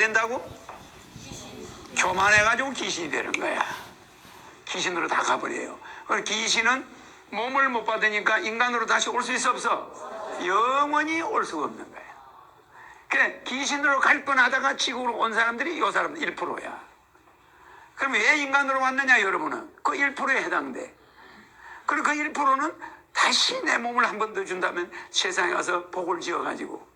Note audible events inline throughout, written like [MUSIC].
된다고? 교만해가지고 귀신이 되는 거야. 귀신으로 다 가버려요. 그럼 귀신은 몸을 못 받으니까 인간으로 다시 올 수 있어 없어? 영원히 올 수가 없는 거야. 그래 귀신으로 갈 뻔하다가 지구로 온 사람들이 이 사람 1%야. 그럼 왜 인간으로 왔느냐 여러분은 그 1%에 해당돼. 그리고 그 1%는 다시 내 몸을 한 번 더 준다면 세상에 와서 복을 지어가지고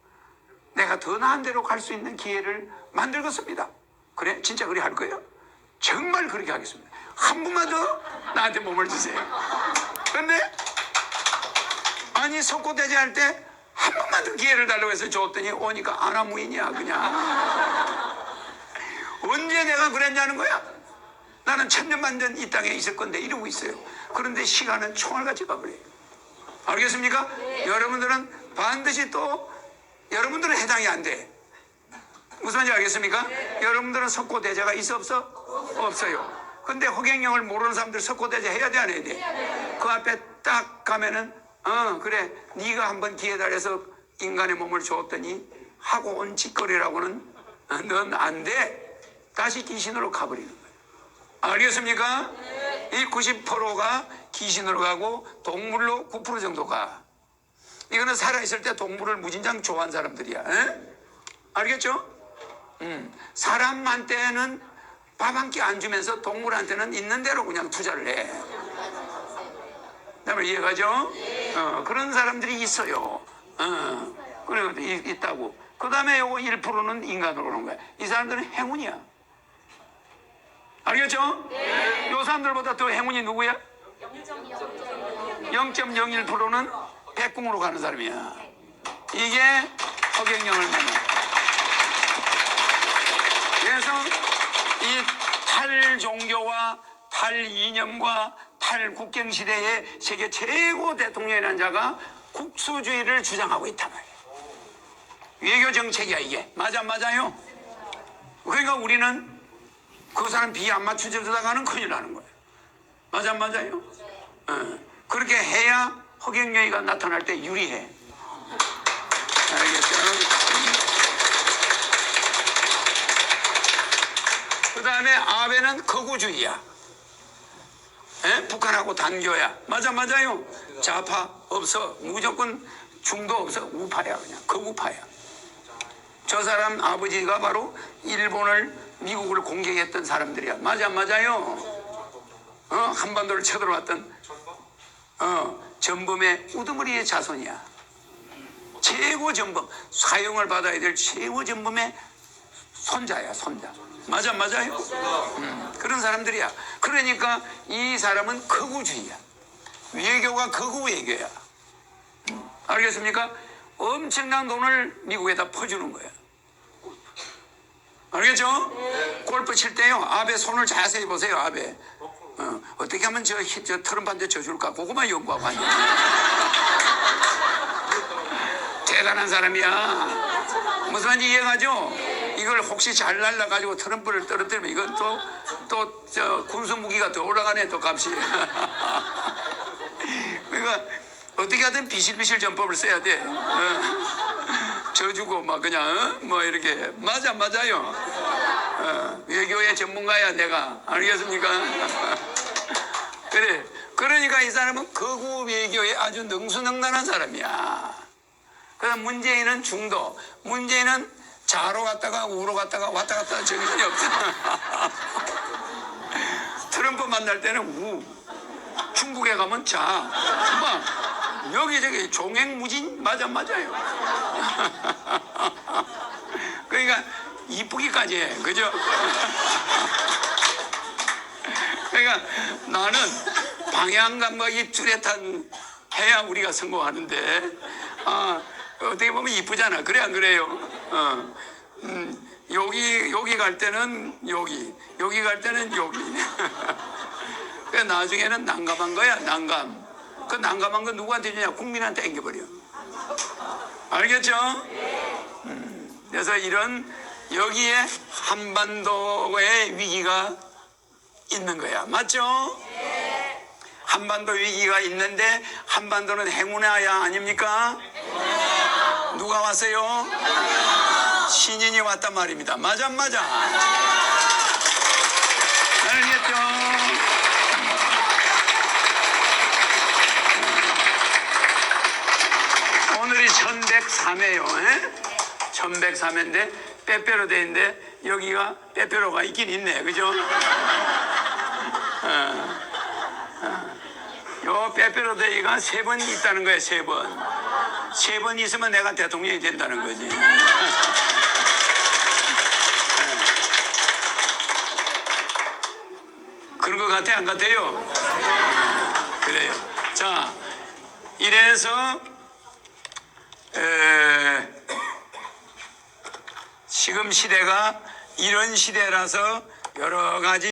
내가 더 나은 데로 갈 수 있는 기회를 만들겠습니다. 그래? 진짜 그리 할 거예요? 정말 그렇게 하겠습니다. 한 분만 더 나한테 몸을 주세요. 근데 아니 석고 대제 할 때 한 번만 더 기회를 달라고 해서 줬더니 오니까 아나무인이야 그냥. 언제 내가 그랬냐는 거야? 나는 천년만년 이 땅에 있을 건데 이러고 있어요. 그런데 시간은 총알같이 가버려요. 알겠습니까? 여러분들은 반드시 또 여러분들은 해당이 안 돼. 무슨 말인지 알겠습니까? 여러분들은 석고대자가 있어 없어? 없어요. 근데 허경영을 모르는 사람들 석고대자 해야 돼 안 해야 돼? 그 앞에 딱 가면은 어 그래 네가 한번 기회 달려서 인간의 몸을 주었더니 하고 온 짓거리라고는 넌 안 돼. 다시 귀신으로 가버리는 거예요. 알겠습니까? 이 90%가 귀신으로 가고 동물로 9% 정도 가. 이거는 살아있을 때 동물을 무진장 좋아하는 사람들이야. 에? 알겠죠? 음, 사람한테는 밥 한 끼 안 주면서 동물한테는 있는 대로 그냥 투자를 해. 나을 이해가죠? 어, 그런 사람들이 있어요. 어, 그래, 이- 있다고. 그 다음에 요거 1%는 인간으로 오는 거야. 이 사람들은 행운이야. 알겠죠? 요 사람들보다 더 행운이 누구야? 0.01%는 백궁으로 가는 사람이야. 이게 허경영을 만나. 그래서 이 탈종교와 탈이념과 탈국경 시대의 세계 최고 대통령이라는 자가 국수주의를 주장하고 있단 말이에요. 외교 정책이야 이게. 맞아 안 맞아요? 그러니까 우리는 그 사람 비에 안 맞춰주다가는 큰일 나는 거예요. 맞아 안 맞아요? 어. 그렇게 해야 허경영이가 나타날 때 유리해. 알겠죠? 그 다음에 아베는 거구주의야. 에? 북한하고 단교야. 맞아, 맞아요. 좌파 없어. 무조건 중도 없어. 우파야, 그냥. 거구파야. 저 사람 아버지가 바로 일본을, 미국을 공격했던 사람들이야. 맞아, 맞아요. 어, 한반도를 쳐들어왔던, 어, 전범의 우두머리의 자손이야. 최고 전범, 사형을 받아야 될 최고 전범의 손자야, 손자. 맞아, 맞아요? 음, 그런 사람들이야. 그러니까 이 사람은 극우주의야. 외교가 극우 외교야. 음, 알겠습니까? 엄청난 돈을 미국에다 퍼주는 거야. 알겠죠? 골프 칠 때요, 아베 손을 자세히 보세요, 아베. 어, 어떻게 하면 저, 히- 저 트럼프한테 져줄까? 그거만 연구하고 앉아. [LAUGHS] 대단한 사람이야. 무슨 말인지 이해가죠? 이걸 혹시 잘 날라가지고 트럼프를 떨어뜨리면 이건 또, 또, 저, 군수 무기가 더 올라가네, 또 값이. [LAUGHS] 그러니까 어떻게 하든 비실비실 전법을 써야 돼. 어. 져주고 막 그냥, 어? 뭐 이렇게. 맞아, 맞아요. 어, 외교의 전문가야, 내가. 알겠습니까? [LAUGHS] 그래. 그러니까 이 사람은 거구 외교에 아주 능수능란한 사람이야. 그다음 문재인은 중도. 문재인은 좌로 갔다가 우로 갔다가 왔다 갔다 정신이 없어. [LAUGHS] 트럼프 만날 때는 우. 중국에 가면 자. 막 여기저기 종횡무진 맞아 맞아요. [LAUGHS] 그러니까 이쁘기까지 해. 그죠? [LAUGHS] 그러니까 나는 방향 감각이 뚜렷한 해야 우리가 성공하는데 아, 어떻게 보면 이쁘잖아. 그래 안 그래요? 어. 음, 여기 여기 갈 때는 여기 여기 갈 때는 여기. [LAUGHS] 그 나중에는 난감한 거야 난감. 그 난감한 건 누구한테 주냐? 국민한테 앵겨버려. 알겠죠? 음, 그래서 이런 여기에 한반도의 위기가 있는 거야. 맞죠? 한반도 위기가 있는데 한반도는 행운의 아야 아닙니까? 누가 왔어요? 신인이 왔단 말입니다. 맞아, 맞아. 알겠죠? 오늘이 1103회요. 1103회인데 빼빼로 돼 있는데 여기가 빼빼로가 있긴 있네. 그죠? 어, 어. 요 빼빼로 데이가 세 번 있다는 거예요. 세 번. 세 번 있으면 내가 대통령이 된다는 거지. 그런 것 같아 안 같아요? 그래요. 자, 이래서 에, 지금 시대가 이런 시대라서 여러 가지